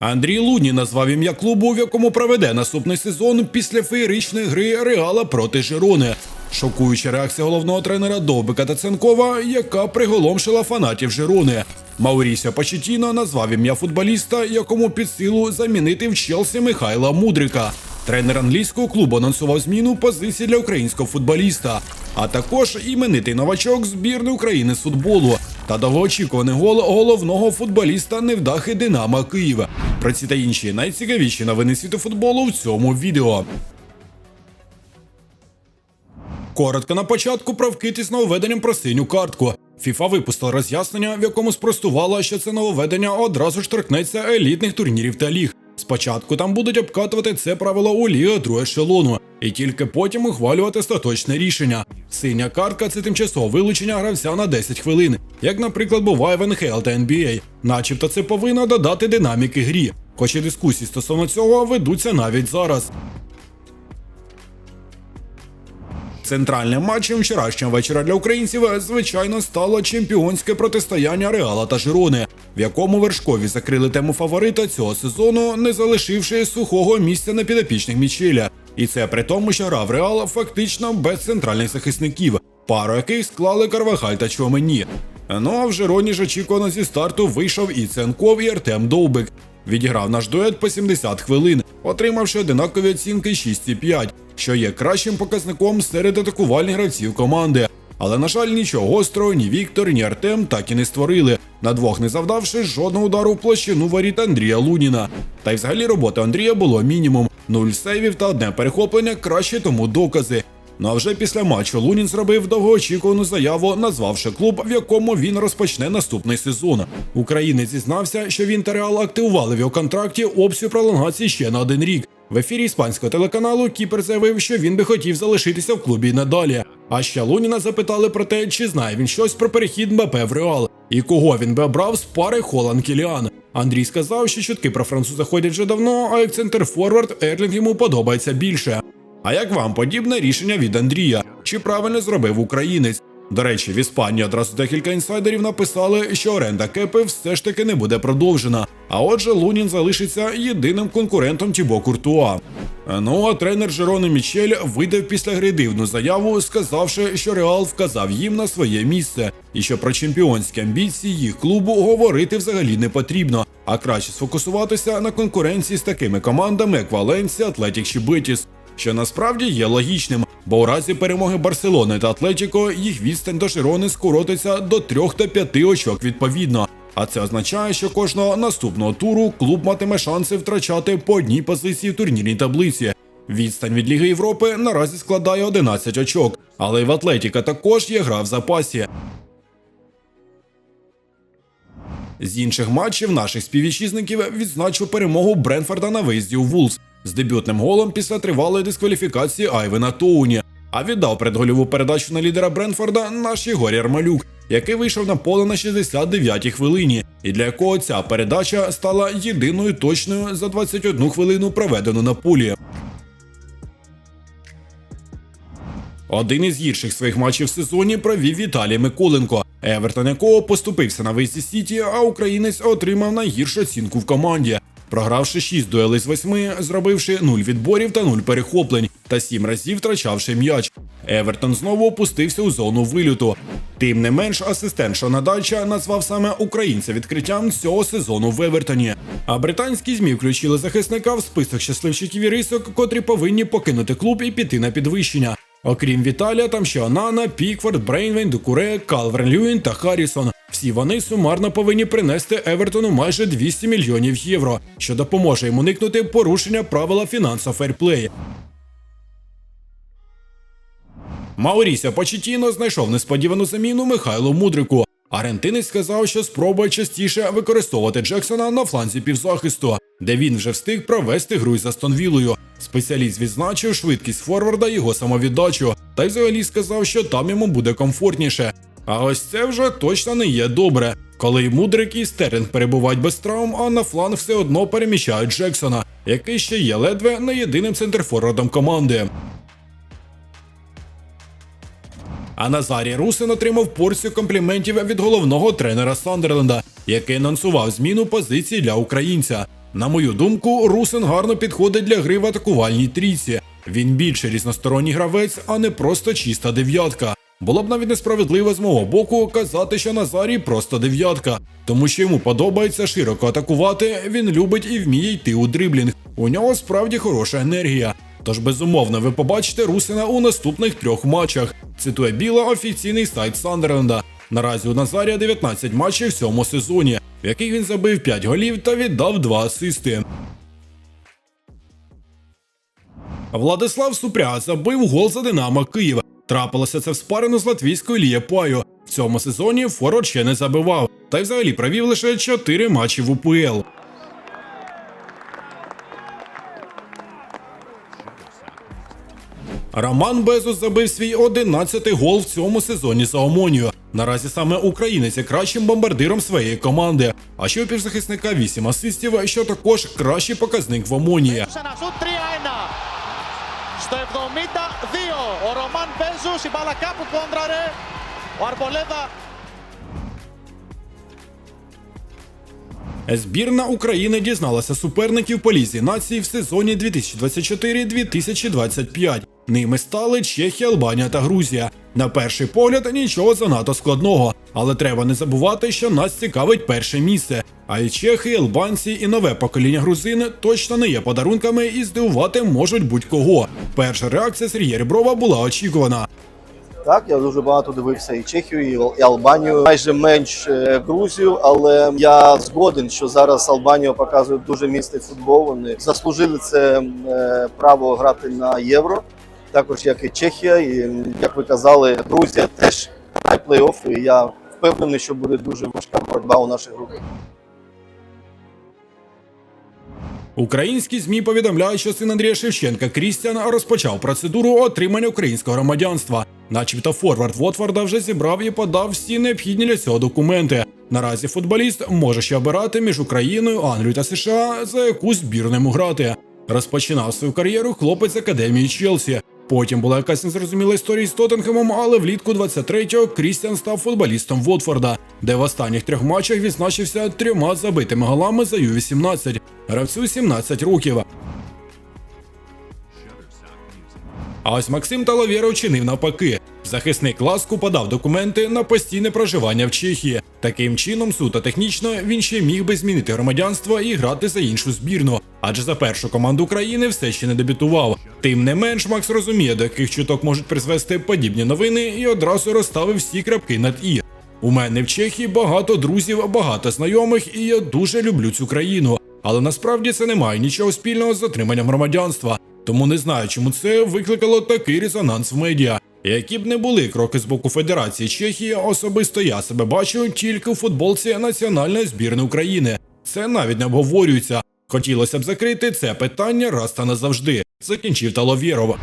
Андрій Луні назвав ім'я клубу, в якому проведе наступний сезон після феєричної гри Реала проти Жирони. Шокуюча реакція головного тренера Довбика та Ценкова, яка приголомшила фанатів Жирони. Маурісіо Почетіно назвав ім'я футболіста, якому під силу замінити в Челсі Михайла Мудрика. Тренер англійського клубу анонсував зміну позиції для українського футболіста, а також іменитий новачок збірної України з футболу та довгоочікуваний гол головного футболіста невдахи Динамо Києва. Про ці та інші найцікавіші новини світу футболу в цьому відео. Коротко на початку про із нововведенням про синю картку. ФІФА випустила роз'яснення, в якому спростувала, що це нововведення одразу ж торкнеться елітних турнірів та ліг. Спочатку там будуть обкатувати це правило у ліга другого ешелону, і тільки потім ухвалювати остаточне рішення. Синя картка це тимчасове вилучення гравця на 10 хвилин, як, наприклад, буває в НХЛ та NBA. Начебто це повинно додати динаміки грі. Хоч і дискусії стосовно цього ведуться навіть зараз. Центральним матчем вчорашнього вечора для українців, звичайно, стало чемпіонське протистояння Реала та Жирони, в якому вершкові закрили тему фаворита цього сезону, не залишивши сухого місця на підопічних Мічеля. І це при тому, що грав Реал фактично без центральних захисників, пару яких склали Карвахаль та Чомені. Ну а в Жироні ж очікувано зі старту вийшов і Ценков, і Артем Довбик. Відіграв наш дует по 70 хвилин, отримавши одинакові оцінки 6,5, що є кращим показником серед атакувальних гравців команди. Але, на жаль, нічого гострого ні Віктор, ні Артем так і не створили, на двох не завдавши жодного удару в площину воріт Андрія Луніна. Та й взагалі роботи Андрія було мінімум: нуль сейвів та одне перехоплення краще тому докази. Ну а вже після матчу Лунін зробив довгоочікувану заяву, назвавши клуб, в якому він розпочне наступний сезон. Українець зізнався, що він та Реал активували в його контракті опцію пролонгації ще на один рік. В ефірі іспанського телеканалу Кіпер заявив, що він би хотів залишитися в клубі й надалі. А ще Луніна запитали про те, чи знає він щось про перехід Мбапе в Реал і кого він би обрав з пари Холан Кіліан. Андрій сказав, що чутки про француза ходять вже давно, а як центр Форвард Ерлінг йому подобається більше. А як вам подібне рішення від Андрія? Чи правильно зробив українець? До речі, в Іспанії одразу декілька інсайдерів написали, що оренда кепи все ж таки не буде продовжена. А отже, Лунін залишиться єдиним конкурентом Тібо Куртуа. Ну а тренер Жерони Мічель видав після гри дивну заяву, сказавши, що Реал вказав їм на своє місце, і що про чемпіонські амбіції їх клубу говорити взагалі не потрібно, а краще сфокусуватися на конкуренції з такими командами, як Валенсія, Атлетік чи Бетіс що насправді є логічним, бо у разі перемоги Барселони та Атлетіко їх відстань до Широни скоротиться до 3 та 5 очок відповідно. А це означає, що кожного наступного туру клуб матиме шанси втрачати по одній позиції в турнірній таблиці. Відстань від Ліги Європи наразі складає 11 очок, але й в Атлетіка також є гра в запасі. З інших матчів наших співвітчизників відзначив перемогу Бренфорда на виїзді у Вулс з дебютним голом після тривалої дискваліфікації Айвена Тоуні. А віддав предгольову передачу на лідера Бренфорда наш Єгор Ярмалюк, який вийшов на поле на 69-й хвилині, і для якого ця передача стала єдиною точною за 21 хвилину проведену на полі. Один із гірших своїх матчів в сезоні провів Віталій Миколенко, Евертон якого поступився на виїзді Сіті, а українець отримав найгіршу оцінку в команді. Програвши 6 дуелей з 8, зробивши 0 відборів та 0 перехоплень, та 7 разів втрачавши м'яч. Евертон знову опустився у зону вилюту. Тим не менш, асистент Шона Дальча назвав саме українця відкриттям цього сезону в Евертоні. А британські змі включили захисника в список щасливчиків і рисок, котрі повинні покинути клуб і піти на підвищення. Окрім Віталія, там ще Онана, Пікфорд, Брейнвейн, Дукуре, Калверн Люін та Харрісон. Всі вони сумарно повинні принести Евертону майже 200 мільйонів євро, що допоможе йому уникнути порушення правила фінансового ферплею. Маурісіо Почетіно знайшов несподівану заміну Михайлу Мудрику. Аргентинець сказав, що спробує частіше використовувати Джексона на фланзі півзахисту, де він вже встиг провести гру із Астон Віллою. Спеціаліст відзначив швидкість форварда його самовіддачу, та й взагалі сказав, що там йому буде комфортніше. А ось це вже точно не є добре. Коли й Мудрик і Стерлінг перебувають без травм, а на фланг все одно переміщають Джексона, який ще є ледве не єдиним центрфорвардом команди. А Назарій Русин отримав порцію компліментів від головного тренера Сандерленда, який анонсував зміну позиції для українця. На мою думку, Русин гарно підходить для гри в атакувальній трійці. Він більше різносторонній гравець, а не просто чиста дев'ятка. Було б навіть несправедливо з мого боку казати, що Назарій просто дев'ятка, тому що йому подобається широко атакувати, він любить і вміє йти у дриблінг. У нього справді хороша енергія. Тож безумовно ви побачите Русина у наступних трьох матчах. Цитує Біла офіційний сайт Сандерленда. Наразі у Назарія 19 матчів в цьому сезоні, в яких він забив 5 голів та віддав 2 асисти. Владислав Супря забив гол за Динамо Київ. Трапилося це в спарину з латвійською Лієпаю. В цьому сезоні Форвард ще не забивав, та й взагалі провів лише 4 матчі в УПЛ. Роман Безус забив свій 11-й гол в цьому сезоні за Омонію. Наразі саме українець є кращим бомбардиром своєї команди. А ще у півзахисника 8 асистів, що також кращий показник в Омонії. Збірна України дізналася суперників по лізі нації в сезоні 2024-2025. Ними стали Чехія, Албанія та Грузія. На перший погляд нічого занадто складного, але треба не забувати, що нас цікавить перше місце. А й чехи, і албанці і нове покоління грузин точно не є подарунками і здивувати можуть будь-кого. Перша реакція Сергія Реброва була очікувана. Так, я дуже багато дивився і Чехію, і Албанію. Майже менш е, Грузію, але я згоден, що зараз Албанія показує дуже міцний футбол. Вони заслужили це е, право грати на євро, також як і Чехія, і як ви казали, Грузія теж плей-офф. І я впевнений, що буде дуже важка боротьба у нашій групі. Українські змі повідомляють, що син Андрія Шевченка Крістіан розпочав процедуру отримання українського громадянства. Начебто форвард Вотфорда вже зібрав і подав всі необхідні для цього документи. Наразі футболіст може ще обирати між Україною, Англією та США, за яку збірну йому грати. Розпочинав свою кар'єру хлопець академії Челсі. Потім була якась незрозуміла історія з Тоттенхемом, але влітку 23-го Крістіан став футболістом Вотфорда, де в останніх трьох матчах відзначився трьома забитими голами за Ю-18. Гравцю 17 років. А ось Максим Талавєров чинив навпаки. Захисник ласку подав документи на постійне проживання в Чехії. Таким чином, суто технічно, він ще міг би змінити громадянство і грати за іншу збірну, адже за першу команду України все ще не дебютував. Тим не менш, Макс розуміє, до яких чуток можуть призвести подібні новини, і одразу розставив всі крапки над і. У мене в Чехії багато друзів, багато знайомих, і я дуже люблю цю країну. Але насправді це не має нічого спільного з отриманням громадянства. Тому не знаю, чому це викликало такий резонанс в медіа. Які б не були кроки з боку Федерації Чехії, особисто я себе бачу тільки у футболці національної збірної України. Це навіть не обговорюється. Хотілося б закрити це питання раз та назавжди. Закінчив Таловєров.